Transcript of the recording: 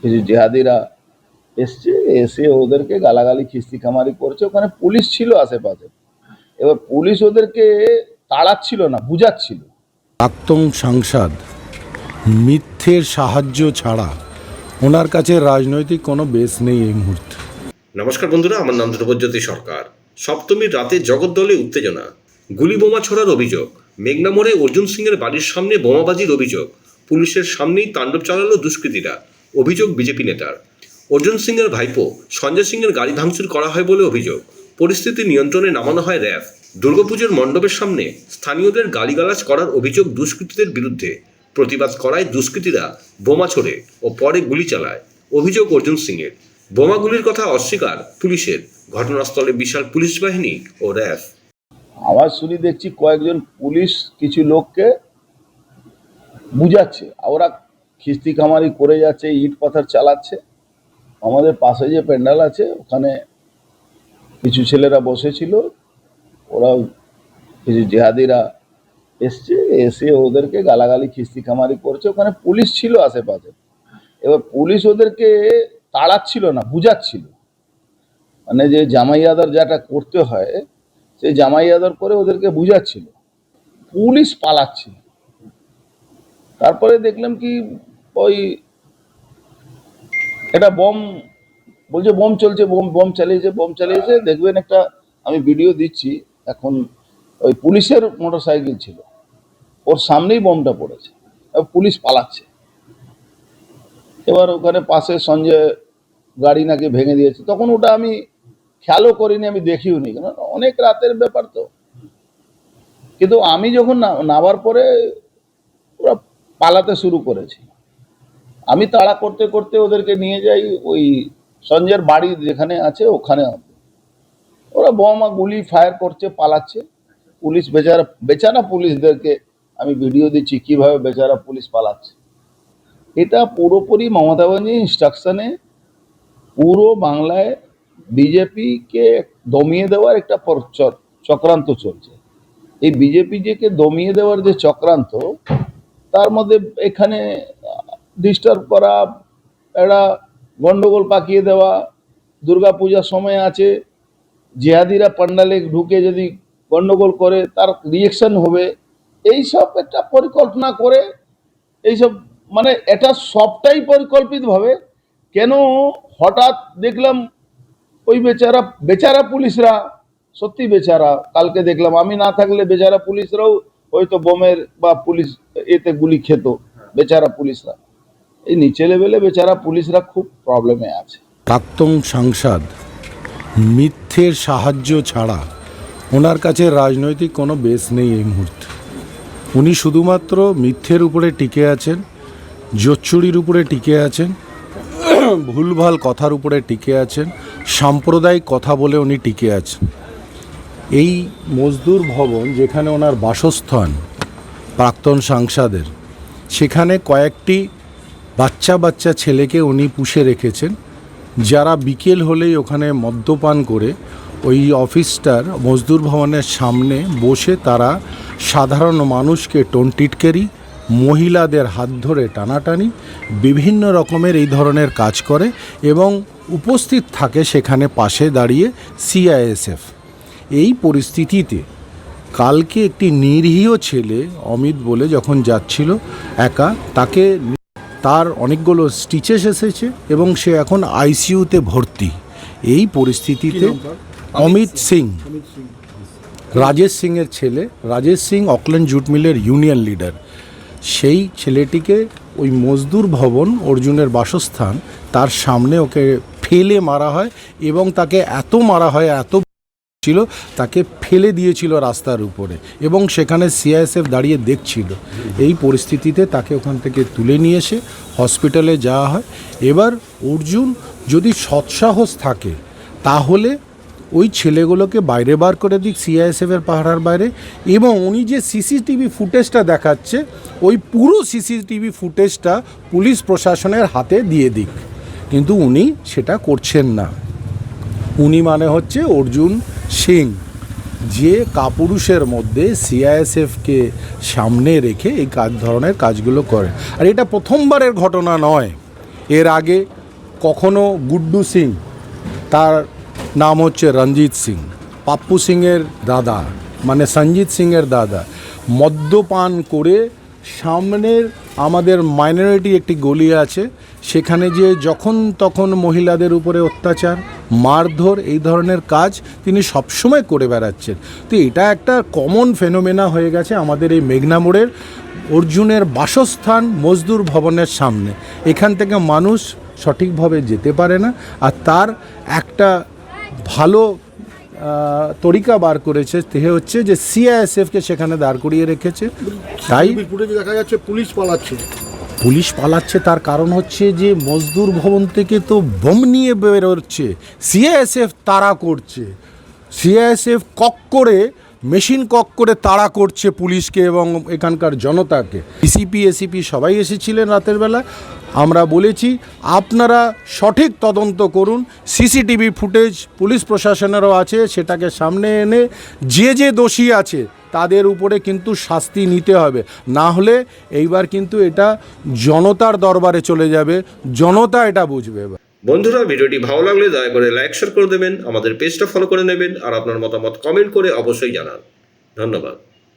কিছু জেহাদিরা এসছে এসে ওদেরকে গালাগালি খিস্তি খামারি করছে। ওখানে পুলিশ ছিল আশেপাশে। এবার পুলিশ ওদেরকে তাড়াচ্ছিল না বুঝাচ্ছিল। প্রাক্তন সাংসদ মিথ্যের সাহায্য ছাড়া ওনার কাছে রাজনৈতিক কোনো বেস নেই এই মুহূর্তে। নমস্কার বন্ধুরা আমার নাম ধ্রুবজ্যোতি সরকার। সপ্তমীর রাতে জগদ্দলে উত্তেজনা গুলি বোমা ছোড়ার অভিযোগ মেঘনা মোড়ে অর্জুন সিংয়ের বাড়ির সামনে বোমাবাজির অভিযোগ পুলিশের সামনেই তাণ্ডব চালালো দুষ্কৃতীরা। অভিযোগ বিজেপি নেতার। অর্জুন সিংয়ের ভাইপো সঞ্জয় সিংয়ের গাড়ি ভাঙচুর করা হয় বলে অভিযোগ। পরিস্থিতি নিয়ন্ত্রণে নামানো হয় র্যাব। দুর্গাপুজোর মণ্ডপের সামনে স্থানীয়দের গালিগালাজ করার অভিযোগ দুষ্কৃতীদের বিরুদ্ধে। প্রতিবাদ করায় দুষ্কৃতীরা বোমা ছোড়ে ও পরে গুলি চালায়। অভিযোগ অর্জুন সিংয়ের। বোমাগুলির কথা অস্বীকার পুলিশের। ঘটনাস্থলে বিশাল পুলিশ বাহিনী ও র্যাব। আবার শুনি দেখছি কয়েকজন পুলিশ কিছু লোককে বুঝাচ্ছে। ওরা খিস্তি খামারি করে যাচ্ছে, ইট পাথর চালাচ্ছে। আমাদের পাশে যে প্যান্ডেল আছে, ওখানে কিছু ছেলেরা বসেছিল। ওরা কিছু জেহাদিরা এসছে, এসে ওদেরকে গালাগালি খিস্তি খামারি করছে। ওখানে পুলিশ ছিল আশেপাশে। এবার পুলিশ ওদেরকে তাড়াচ্ছিল না, বুঝাচ্ছিল। মানে যে জামাই আদর যেটা করতে হয় সেই জামাই আদর করে ওদেরকে বুঝাচ্ছিল। পুলিশ পালাচ্ছিল। তারপরে দেখলাম কি ওই এটা বম, বলছে বম চলছে, বম বম চালিয়েছে বম চালিয়েছে, দেখবেন একটা আমি ভিডিও দিচ্ছি, এখন ওই পুলিশের মোটর সাইকেল ছিল, ওর সামনেই বমটা পড়েছে পুলিশ পালাচ্ছে। এবার ওখানে পাশে সঞ্জয় গাড়ি নাকি ভেঙে দিয়েছে, তখন ওটা আমি খেয়ালও করিনি, আমি দেখিও নি কেন অনেক রাতের ব্যাপার তো। কিন্তু আমি যখন নামার পরে ওরা পালাতে শুরু করেছে। আমি তাড়া করতে করতে ওদেরকে নিয়ে যাই, ওই সঞ্জয়ের বাড়ি যেখানে আছে ওখানে ওরা বোমা গুলি ফায়ার করছে, পালাচ্ছে। পুলিশ বেচারা বেচারা পুলিশদেরকে আমি ভিডিও দিচ্ছি কীভাবে বেচারা পুলিশ পালাচ্ছে। এটা পুরোপুরি মমতা ব্যানার্জি ইনস্ট্রাকশনে পুরো বাংলায় বিজেপিকে দমিয়ে দেওয়ার একটা চক্রান্ত চলছে। এই বিজেপি যেকে দমিয়ে দেওয়ার যে চক্রান্ত, তার মধ্যে এখানে ডিস্টার্ব করা, একটা গন্ডগোল পাকিয়ে দেওয়া দুর্গাপূজার সময় আছে, জেহাদিরা পান্ডালে ঢুকে যদি গন্ডগোল করে, তার রিয়েকশন হবে। এইসব একটা পরিকল্পনা করে, এইসব মানে এটা সবটাই পরিকল্পিতভাবে। কেন হঠাৎ দেখলাম ওই বেচারা বেচারা পুলিশরা, সত্যি বেচারা, কালকে দেখলাম, আমি না থাকলে বেচারা পুলিশরাও হয়তো বোমের বা পুলিশ এতে গুলি খেত, বেচারা পুলিশরা। এই নিচে লেভেলে বেচারা পুলিশরা খুব প্রবলেমে আছে। প্রাক্তন সাংসদ মিথ্যের সাহায্য ছাড়া ওনার কাছে রাজনৈতিক কোনো বেস নেই এই মুহূর্তে। উনি শুধুমাত্র মিথ্যের উপরে টিকে আছেন, জোচ্চুরির উপরে টিকে আছেন, ভুলভাল কথার উপরে টিকে আছেন, সাম্প্রদায়িক কথা বলে উনি টিকে আছেন। এই মজদুর ভবন যেখানে ওনার বাসস্থান, প্রাক্তন সাংসদের, সেখানে কয়েকটি বাচ্চা বাচ্চা ছেলেকে উনি পুষে রেখেছেন। যারা বিকেল হলেই ওখানে মদ্যপান করে, ওই অফিসটার মজদুর ভবনের সামনে বসে তারা সাধারণ মানুষকে টোনটিটকেরি, মহিলাদের হাত ধরে টানাটানি, বিভিন্ন রকমের এই ধরনের কাজ করে এবং উপস্থিত থাকে সেখানে পাশে দাঁড়িয়ে সিআইএসএফ। এই পরিস্থিতিতে কালকে একটি নিরীহ ছেলে অমিত বলে যখন যাচ্ছিল একা, তাকে তার অনেকগুলো স্টিচেস এসেছে এবং সে এখন আইসিইউতে ভর্তি। এই পরিস্থিতিতে অমিত সিং। রাজেশ সিংয়ের ছেলে। রাজেশ সিং অকল্যান্ড জুট মিলের ইউনিয়ন লিডার সেই ছেলেটিকে ওই মজদুর ভবন অর্জুনের বাসস্থান তার সামনে ওকে ফেলে মারা হয় এবং তাকে এত মারা হয় এত ছিল, তাকে ফেলে দিয়েছিল রাস্তার উপরে এবং সেখানে সিআইএসএফ দাঁড়িয়ে দেখছিল। এই পরিস্থিতিতে তাকে ওখান থেকে তুলে নিয়ে এসে হসপিটালে যাওয়া হয়। এবার অর্জুন যদি সৎসাহস থাকে, তাহলে ওই ছেলেগুলোকে বাইরে বার করে দিক সিআইএসএফের পাহাড়ার বাইরে এবং উনি যে সিসিটিভি ফুটেজটা দেখাচ্ছে, ওই পুরো সিসিটিভি ফুটেজটা পুলিশ প্রশাসনের হাতে দিয়ে দিক। কিন্তু উনি সেটা করছেন না। উনি মানে হচ্ছে অর্জুন সিং, যে কাপুরুষের মধ্যে সিআইএসএফকে সামনে রেখে এই কাজ, ধরনের কাজগুলো করে। আর এটা প্রথমবারের ঘটনা নয়। এর আগে কখনো গুড্ডু সিং, তার নাম হচ্ছে রঞ্জিত সিং, পাপ্পু সিংয়ের দাদা মানে সঞ্জিত সিংয়ের দাদা, মদ্যপান করে সামনের আমাদের মাইনরিটি একটি গলি আছে, সেখানে যে যখন তখন মহিলাদের উপরে অত্যাচার মারধর এই ধরনের কাজ তিনি সবসময় করে বেড়াচ্ছেন। তো এটা একটা কমন ফেনোমেনা হয়ে গেছে আমাদের এই মেঘনা মোড়ের অর্জুনের বাসস্থান মজদুর ভবনের সামনে। এখান থেকে মানুষ সঠিকভাবে যেতে পারে না আর তার একটা ভালো তরিকা বার করেছে তে হচ্ছে যে সিআইএসএফকে সেখানে দাঁড় করিয়ে রেখেছে। তাই দেখা যাচ্ছে, পুলিশ পালাচ্ছে। পুলিশ পালাচ্ছে, তার কারণ হচ্ছে যে মজদুর ভবন থেকে তো বোম নিয়ে বেরোচ্ছে সিআইএসএফ তাড়া করছে। সিআইএসএফ কক করে, মেশিন কক করে তাড়া করছে পুলিশকে এবং এখানকার জনতাকে। ডিসিপি এসিপি সবাই এসেছিলেন রাতের বেলা। আমরা বলেছি, আপনারা সঠিক তদন্ত করুন। সিসিটিভি ফুটেজ পুলিশ প্রশাসনেরও আছে, সেটাকে সামনে এনে যে যে দোষী আছে, তাদের উপরে কিন্তু শাস্তি নিতে হবে। না হলে এইবার কিন্তু এটা জনতার দরবারে চলে যাবে, জনতা এটা বুঝবে। বন্ধুরা, ভিডিওটি ভালো লাগলে দয়া করে লাইক শেয়ার করে দেবেন, আমাদের পেজটা ফলো করে নেবেন, আর আপনার মতামত কমেন্ট করে অবশ্যই জানান। ধন্যবাদ।